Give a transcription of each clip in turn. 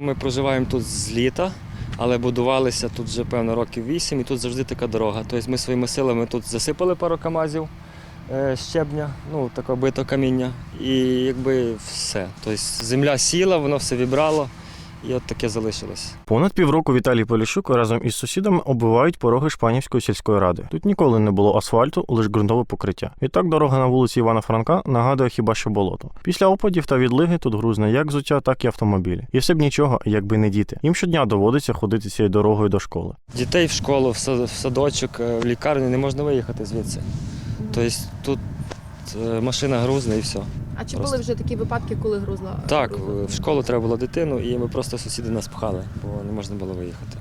Ми проживаємо тут з літа, але будувалися тут вже певно років вісім, і тут завжди така дорога. Тобто ми своїми силами тут засипали пару камазів е, щебня, ну такого бито каміння, і якби все. Тобто земля сіла, воно все вібрало, і от таке залишилось. Понад півроку Віталій Поліщук разом із сусідами оббивають пороги Шпанівської сільської ради. Тут ніколи не було асфальту, лише ґрунтове покриття. Відтак дорога на вулиці Івана Франка нагадує хіба що болото. Після опадів та відлиги тут грузне як взуття, так і автомобілі. І все б нічого, якби не діти. Їм щодня доводиться ходити цією дорогою до школи. Дітей в школу, в садочок, е, в лікарню не можна виїхати звідси. Тобто тут е, машина грузна і все. А чи Просто. були вже такі випадки, коли грузла? Так, грузла? в школу треба було дитину, і ми просто сусіди нас пхали, бо не можна було виїхати.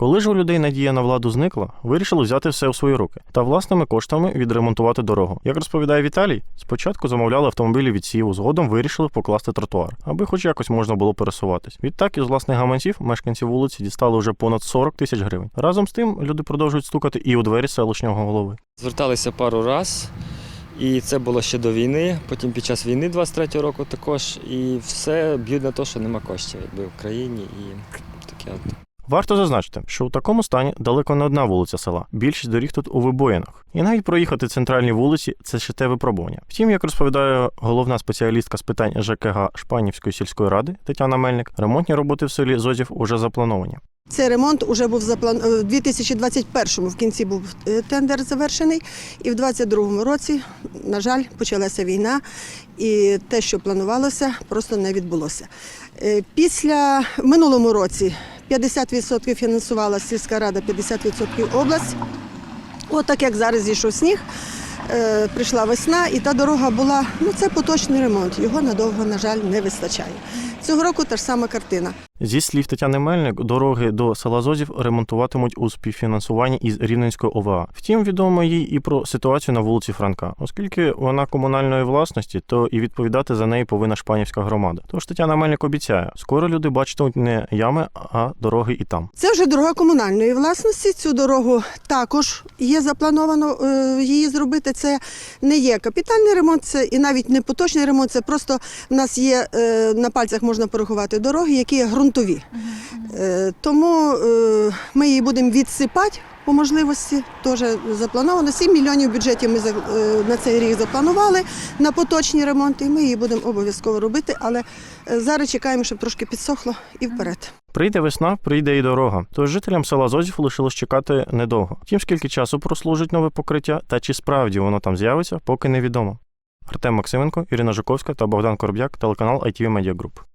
Коли ж у людей надія на владу зникла, вирішили взяти все у свої руки та власними коштами відремонтувати дорогу. Як розповідає Віталій, спочатку замовляли автомобілі від сіву, згодом вирішили покласти тротуар, аби хоч якось можна було пересуватись. Відтак із власних гаманців мешканці вулиці дістали вже понад 40 тисяч гривень. Разом з тим люди продовжують стукати і у двері селищного голови. Зверталися пару раз, і це було ще до війни, потім під час війни 23-го року також. І все б'ють на те, що нема коштів якби в країні і таке. от. Варто зазначити, що у такому стані далеко не одна вулиця села. Більшість доріг тут у вибоїнах. І навіть проїхати центральні вулиці це ще те випробування. Втім, як розповідає головна спеціалістка з питань ЖКГ Шпанівської сільської ради Тетяна Мельник, ремонтні роботи в селі Зозів уже заплановані. Цей ремонт вже був заплан... е, в 2021-му в кінці був е, тендер завершений, і в 2022 році, на жаль, почалася війна, і те, що планувалося, просто не відбулося. Е, Після минулому році 50% фінансувала сільська рада, 50% область. От так як зараз зійшов сніг, е, прийшла весна, і та дорога була, ну це поточний ремонт. Його надовго, на жаль, не вистачає. Цього року та ж сама картина. Зі слів Тетяни Мельник, дороги до села Зозів ремонтуватимуть у співфінансуванні із Рівненської ОВА. Втім, відомо їй і про ситуацію на вулиці Франка, оскільки вона комунальної власності, то і відповідати за неї повинна шпанівська громада. Тож Тетяна Мельник обіцяє, скоро люди бачитимуть не ями, а дороги і там. Це вже дорога комунальної власності. Цю дорогу також є заплановано е, її зробити. Це не є капітальний ремонт, це і навіть не поточний ремонт. Це просто в нас є е, на пальцях можна порахувати дороги, які є ґрунтові. Е, Тому е, ми її будемо відсипати. По можливості теж заплановано. 7 мільйонів в бюджеті ми е, на цей рік запланували на поточні ремонти. і Ми її будемо обов'язково робити, але зараз чекаємо, щоб трошки підсохло і вперед. Прийде весна, прийде і дорога. Тож жителям села Зозів лишилось чекати недовго. Втім, скільки часу прослужить нове покриття та чи справді воно там з'явиться, поки невідомо. Артем Максименко, Ірина Жуковська та Богдан Короб'як, телеканал ITV Media Group.